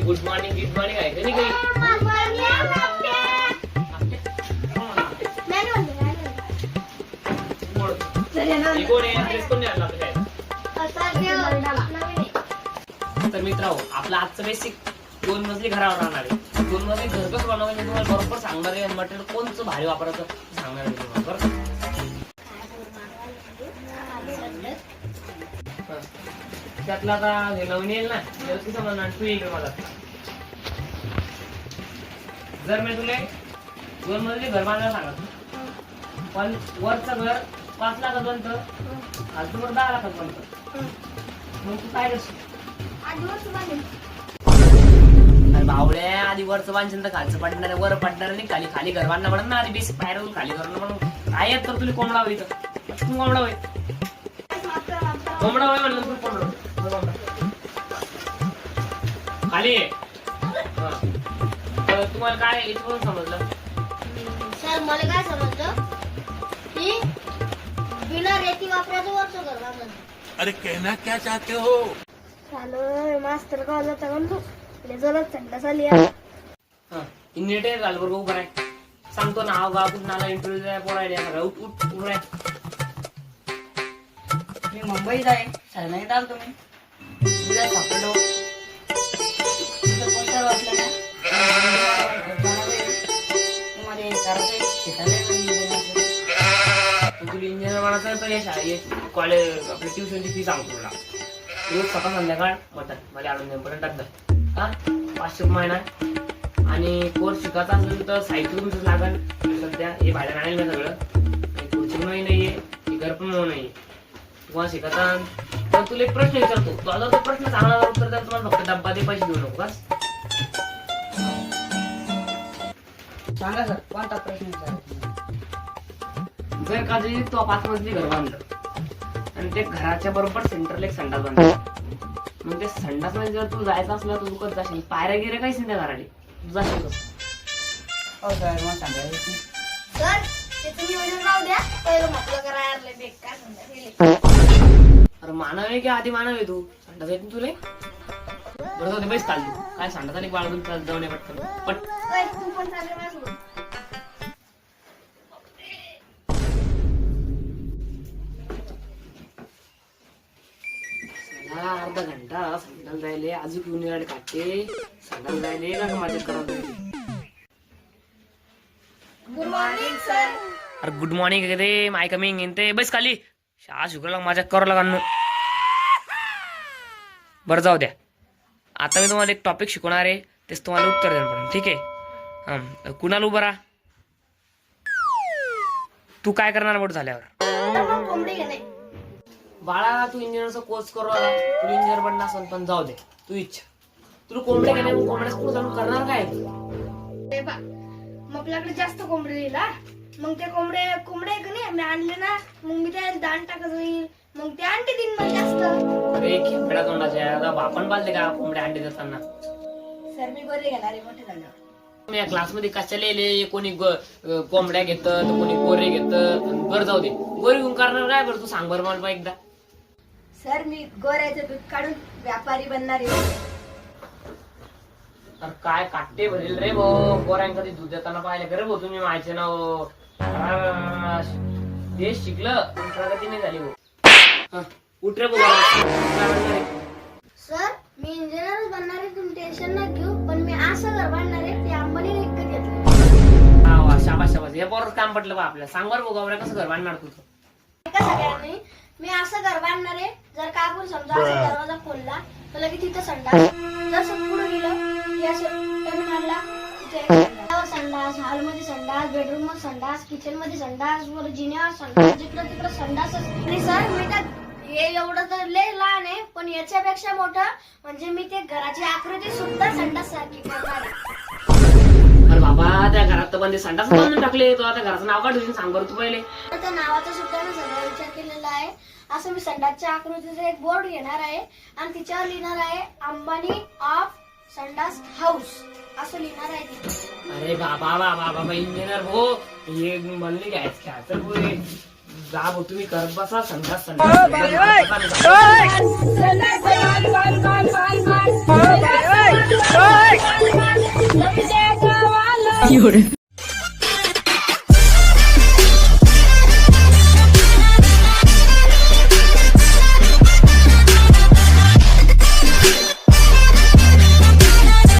Good morning good morning आहे का नाही काही तर मित्रांनो आपलं आजचं बेसिक दोन मजली घरावर राहणार आहे. दोन मजली घर कसं बनवायचं तुम्हाला बरोबर सांगणार आहे. मटेरियल कोणचं भारी वापरायचं ते सांगणार आहे तुम्हाला बरं. त्यातलं आता हे नवीन येईल ना त्याला कसं म्हणणार तू येईल मला जर मी तुला दोन मजली घर बांधायला सांगत पण वरचं घर पाच लाखापर्यंत खालचं तुम्हाला दहा लाखापर्यंत मग तू काय करशील? भावड्या आधी वरचं बांधशील तर खालचं पडणार वर पडणार नाही. खाली खाली घर बांधणं पडणार ना आधी बेसिक बाहेर खाली करणं म्हणून. काय येत तर तुला कोंबडा होईल तू कोंबडा होय? कोंबडा होय म्हणलं तू कोंबडा खाली तर तुम्हाला काय इथून समजलं? सर मला काय समजलं? की बिना रेती वापरायचं वर्ष अरे कहना क्या चाहते हो? चालू मास्तर का आला तर म्हणतो जरा थंड झाली हा ती नीट आहे झालं बरोबर उभं सांगतो ना हाव गाव आला इंटरव्ह्यू द्या पोरायला सगळं उठ उठ उभं मी मुंबईत आहे आलो तुम्ही उद्या सापडलो. तिथं कोणत्या वाटलं ना या शाळेत कॉलेज आपली ट्युशनची फी सांगतो तुला. रोज सकाळ संध्याकाळ मटन मला आणून देईपर्यंत टाकतात हा? पाचशे रुपये महिना. आणि कोर्स शिकायचा असेल तर साहित्य तुमचं लागेल. सध्या हे भाड्यानं आणेल ना सगळं. आणि खुर्ची म्हणूनही नाहीये हे घर पण म्हणून आहे तुम्हाला शिकायचा तर तुला एक प्रश्न विचारतो. तो आता तो प्रश्न चांगला उत्तर तर तुम्हाला फक्त डब्बा दे पैसे देऊ नको बस. सांगा सर कोणता प्रश्न विचार जर का जरी तो पाच मजली घर बांधलं. आणि ते घराच्या बरोबर सेंटरला एक संडास बांधला. मग ते संडासमध्ये जर तू जायचं असलं तर तू कसं जाशील. पायऱ्या गिऱ्या काहीच नाही घराने. तू जाशील कसं? हो सर अरे मानव आहे की आधी मानव आहे तू? संडास येत ना तुले? बरं जाऊ दे बैस चाल तू काय संडास आली बाळगून चाल जाऊन ये पटकन. पट. संडास जायले अजून घेऊन येणार काटे संडास जायले का माझ्या करत गुड मॉर्निंग सर अरे गुड मॉर्निंग रे माय कमिंग इन ते. बस खाली. शाळा शुक्राला माझ्या करू लागा बरं जाऊ द्या. आता मी तुम्हाला एक टॉपिक शिकवणार आहे. तेच तुम्हाला उत्तर द्यायला पडेल ठीक आहे? हं, कुणाला उभं राहा? तू काय करणार बोट झाल्यावर? बाळा तू इंजिनियरचा कोर्स करू आला. तुला इंजिनियर बनणार असेल पण जाऊ दे. तू इच्छा. तुला कोंबड्या मग कोंबड्या पुढे जाऊन करणार काय? ते बा मग आपल्याकडे जास्त कोंबडे दिला मग ते कोंबडे कोंबडे आहे का नाही? मी आणले ना. मग मी त्या दाण टाकत होईल मग ते अंडे देईन मला जास्त. अरे खेकडा तोंडाच्या आता आपण पाळले का कोंबड्या अंडे देताना? सर मी गोरे घेणार आहे मोठे झाल्यावर. मी या क्लासमध्ये कशाला येले? कोणी ग- अं, कोंबड्या घेत तर कोणी गोरे घेत बरं जाऊ दे. गोरे घेऊन करणार काय बरं? तू सांग बरं मला बा एकदा. सर मी गोऱ्याचं दूध काढून व्यापारी बनणार आहे. अरे काय काटे भरेल रे भाऊ गोऱ्यांका ते दूध देताना पाहिले का रे भाऊ तुम्ही माहिती नाव ते शिकलं पण प्रगती नाही झाली हं, उठ रे भाऊ काय म्हणणार आहे? सर मी इंजिनियर बनणार आहे तुम्ही टेन्शन नका घेऊ पण मी असं घर बांधणार आहे ते अंबानी विकत घेतलं. हा वा शाबास शाबास हे बरोबर काम पटलं बा आपल्याला. सांग बरं गौऱ्या कसं घर बांधणार तुझं? सगळ्यांनी मी असं घर बांधणार आहे. जर का आपण समजा असा दरवाजा खोलला तर लगेच तिथं संडास. जसं पुढे गेलं की असं टर्न मारला तिथे संडास संडास हॉलमध्ये संडास बेडरूममध्ये संडास किचनमध्ये संडास वर जिन्यावर संडास जिकडं तिकडं संडास आणि सर मी त्या हे एवढं तर लय लहान आहे पण याच्यापेक्षा मोठं म्हणजे मी ते घराची आकृती सुद्धा संडास सारखी करणार आहे. अरे बाबा बाबा त्या घरात तर बंदे संडास बांधून टाकले. तो आता घराचं नाव काढून सांग बरं तू पहिले. तर त्या नावाचा सुद्धा मी सगळा विचार केलेला आहे. असं मी संडासच्या आकृतीचा एक बोर्ड घेणार आहे आणि तिच्यावर लिहिणार आहे अंबानी ऑफ संडास हाऊस असं लिहिणार आहे तिथे. अरे बाबा बाबा बाबा इंजिनियर हो. हे म्हणले घ्यायचं हो हे. जा भाऊ तुम्ही करत बसा संडास संडास